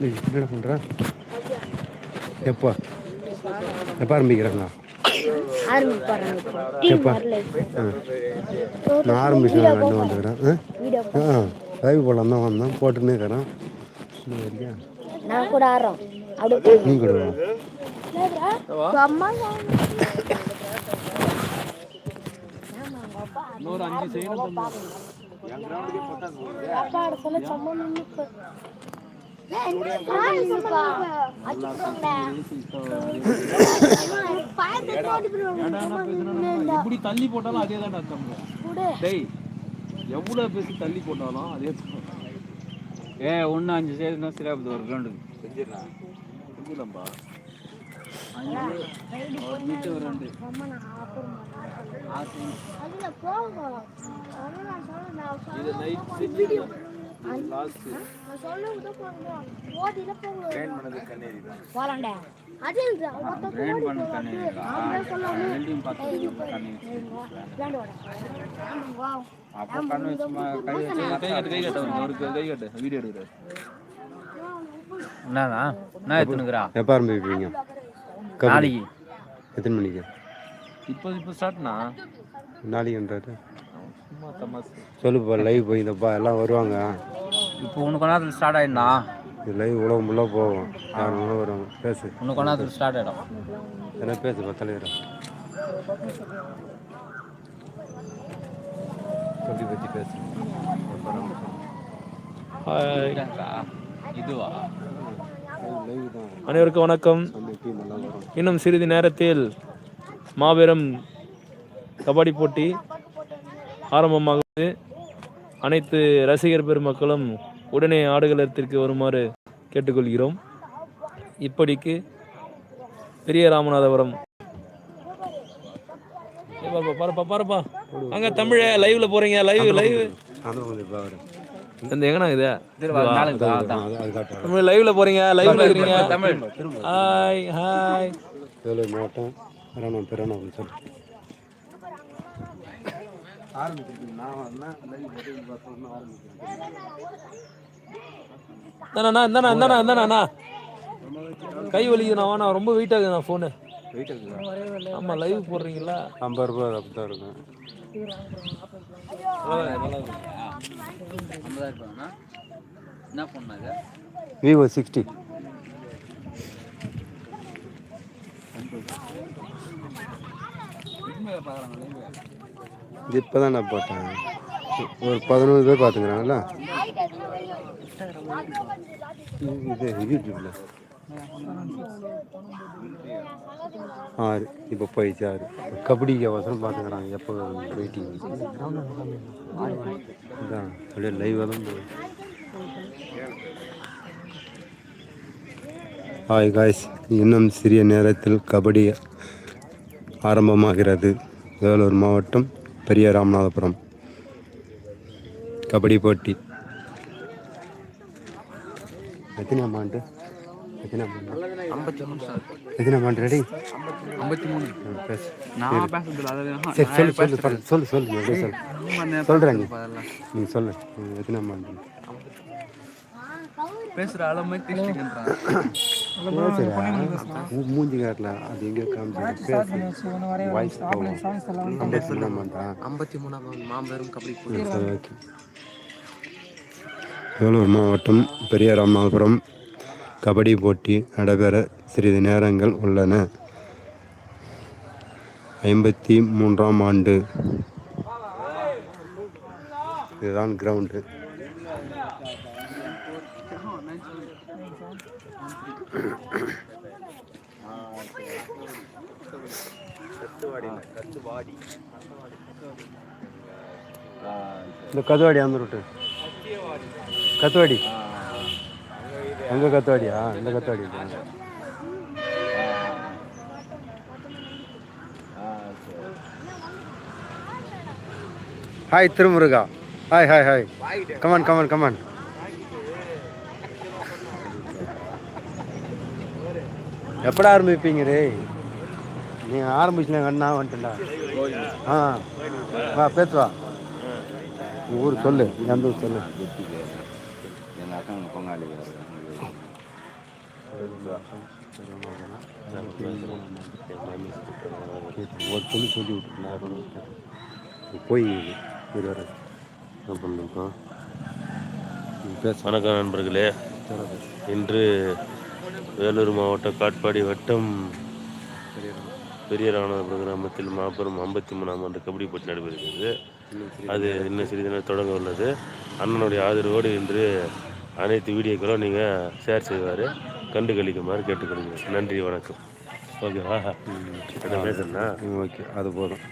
நீ என்ன பண்ணுற எப்போ? எப்போ ஆரம்பிக்கிறாங்க எப்போ? ஆ. நான் ஆரம்பிக்கிறேன் ரெண்டு வந்துக்கிறேன். ஆ? ஆ லைவ் போடலாம் தான் வந்தேன் போட்டுன்னே இருக்கிறேன். இன்னும் நான் கூட ஆடுறோம். அப்படியே நீ கூட வா. அம்மா இன்னொரு அஞ்சு செய்யணும் அப்பா அட சொல்ல சம்ம நின்னுக்கு. இப்படி தள்ளி போட்டாலும் அதே தான் அர்த்தம் டேய் எவ்வளவு பேசி தள்ளி போட்டாலும் அதே தான். ஏ ஒன்று அஞ்சு சேர்ந்து சரியா போகுது ஒரு கிரவுண்டுக்கு செஞ்சிடலாம்பா. வீட்டு ஒரு ரெண்டு. இது நைட் செஞ்சிடலாம். போலாண்டா அது என்னண்ணா என்ன எடுத்துனுக்குறா எப்போ ஆரம்பிப்பீங்க. நாளைக்கு. எத்தனை மணிக்கு? இப்போ இப்போ ஸ்டார்ட்னா நாளைக்குன்றாரு சொல்லுப்பா லைவ் போய் இந்தப்பா எல்லாம் வருவாங்க. இப்போ உனக்கு கொஞ்ச நேரத்தில் ஸ்டார்ட் ஆயிடுண்ணா இது லைவ் உலகம் ஃபுல்லாக போவோம் யார் வேணாலும் வருவாங்க. பேசு. இன்னும் கொஞ்ச நேரத்தில் ஸ்டார்ட் ஆகிடும் என்ன பேசுப்பா தலைவரா. கபடி பற்றி பேசு. இதுவா? லைவ் தான் அனைவருக்கும் வணக்கம். இன்னும் சிறிது நேரத்தில் மாபெரும் கபடி போட்டி ஆரம்பமாகுது. அனைத்து ரசிகர் பெருமக்களும் உடனே ஆடுகளத்திற்கு வருமாறு கேட்டுக்கொள்கிறோம். இப்படிக்கு பெரிய ராமநாதபுரம். பாருப்பா, பாருப்பா. அங்க தமிழ லைவ்ல போறீங்க லைவ் லைவ் இந்த எங்கண்ணா இது? தமிழ் லைவ்ல போறீங்க லைவ்ல இருக்கீங்க. தமிழ் ஹாய் ஹாய் பிரணம் இந்தாண்ணா இந்தாண்ணா இந்தாண்ணா இந்தாண்ணா கை வலிக்குதுண்ணா வாண்ணா ரொம்ப வெயிட் ஆகுதுண்ணா ஃபோனு வெயிட் இருக்குதா? ஆமா லைவ் போடுறீங்களா? ஐம்பது ரூபா அப்படி தான் இருக்கும். என்ன பண்ணாங்க விவோ சிக்ஸ்டி இது இப்போ தான் நான் போட்டேன். ஒரு பதினோரு பேர் பார்த்துக்கிறாங்கல்ல? இது யூடியூப்ல. ஆறு இப்போ போயிடுச்சு ஆறு. கபடிக்கு அவசரம் பார்த்துக்கிறாங்க எப்போ வெயிட்டிங் இதான் அப்படியே லைவாக தான் போகுது. ஹாய் காய்ஸ் இன்னும் சிறிய நேரத்தில் கபடி ஆரம்பமாகிறது. வேலூர் மாவட்டம் பெரிய ராமநாதபுரம். கபடி போட்டி. எத்தனை அமௌண்ட்டு எத்தனை அமௌண்ட் ஐம்பத்தி மூணு சார். எத்தனை அமௌண்ட் ரெடி ஐம்பத்தி மூணு பேசு நான் பேசுறதுல அதாவது சரி சொல்லு சொல்லு சொல்லு. சொல்லு சொல்லு நீ அப்படியே சொல்லு எத்தனை அமௌண்ட் பேசுற அளவுமே பேசிட்டுன்றான் மூஞ்சி காட்டல அது எங்கே காமிச்சு. வாய்ஸ் ஐம்பத்தி மூணாம் கபடி ஓகே வேலூர் மாவட்டம் பெரிய ராமநாதபுரம் கபடி போட்டி நடைபெற சிறிது நேரங்கள் உள்ளன. ஐம்பத்தி மூன்றாம் ஆண்டு. இதுதான் கிரவுண்டு இந்த கதுவாடி அந்த ரூட்டு கத்துவாடி? அங்கே கத்துவாடியா? இந்த கத்துவாடி hi திருமுருகா hi hi hi come on come on come on எப்படா ஆரம்பிப்பீங்க ரே நீங்கள் ஆரம்பிச்சுனா கண்ணா வந்துட்டா ஆ. வா பேசு வா. உங்கள் ஊர் சொல்லு எந்த ஊர் சொல்லு. பொங்காளி ஒரு சொல்லி சொல்லி விட்டுருந்தேன் போய் இது வர. என்ன பண்ணுங்கக்கா பேச. வணக்கம் நண்பர்களே. இன்று வேலூர் மாவட்டம் காட்பாடி வட்டம் பெரிய ராமநாதபுரம் கிராமத்தில் மாபெரும் ஐம்பத்தி மூணாம் ஆண்டு கபடி போட்டி நடைபெறுகிறது. அது இன்னும் சிறிது நேரம் தொடங்க உள்ளது. அண்ணனுடைய ஆதரவோடு இன்று அனைத்து வீடியோக்களும் நீங்கள் ஷேர் செய்வார். கண்டு கழிக்குமாறு கேட்டுக்கொள்கிறேன். நன்றி வணக்கம். ஓகேவா? என்ன பேசுறேன்னா? ஓகே அது போதும்.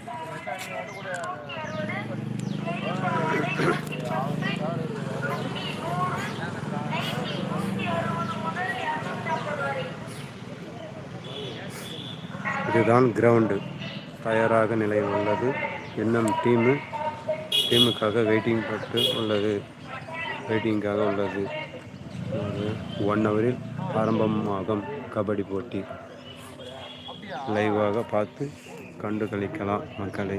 இதுதான் கிரவுண்டு தயாராக நிலையில் உள்ளது. இன்னும் டீமு டீமுக்காக வெயிட்டிங் பட்டு உள்ளது. வெயிட்டிங்காக உள்ளது. ஒன் ஹவரில் ஆரம்பமாகும் கபடி போட்டி. லைவாக பார்த்து கண்டு கழிக்கலாம் மக்களை.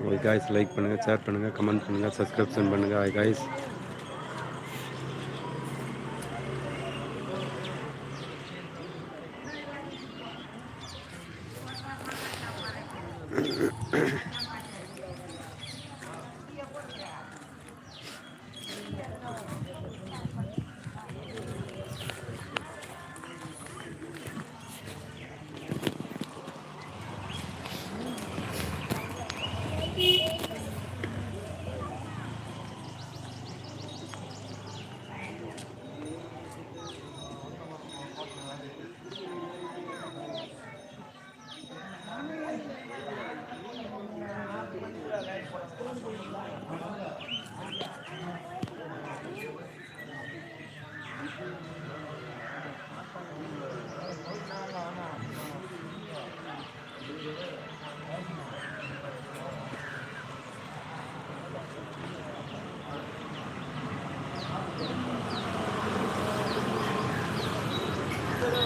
ஓகே காய்ஸ் லைக் பண்ணுங்கள் ஷேர் பண்ணுங்கள் கமெண்ட் பண்ணுங்கள் சப்ஸ்கிரிப்ஷன் பண்ணுங்கள் ஹாய் காய்ஸ்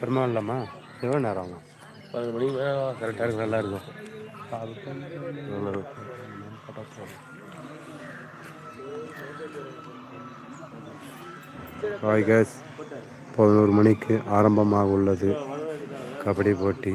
அப்புறமா இல்லைம்மா. எவ்வளோ நேரம் ஆகும்? பன்னெண்டு மணிக்கு மேலே கரெக்டாக இருக்கும் நல்லா இருக்கும். நல்லா இருக்கும் ஹாய் கேஸ் பதினோரு மணிக்கு ஆரம்பமாக உள்ளது. கபடி போட்டி.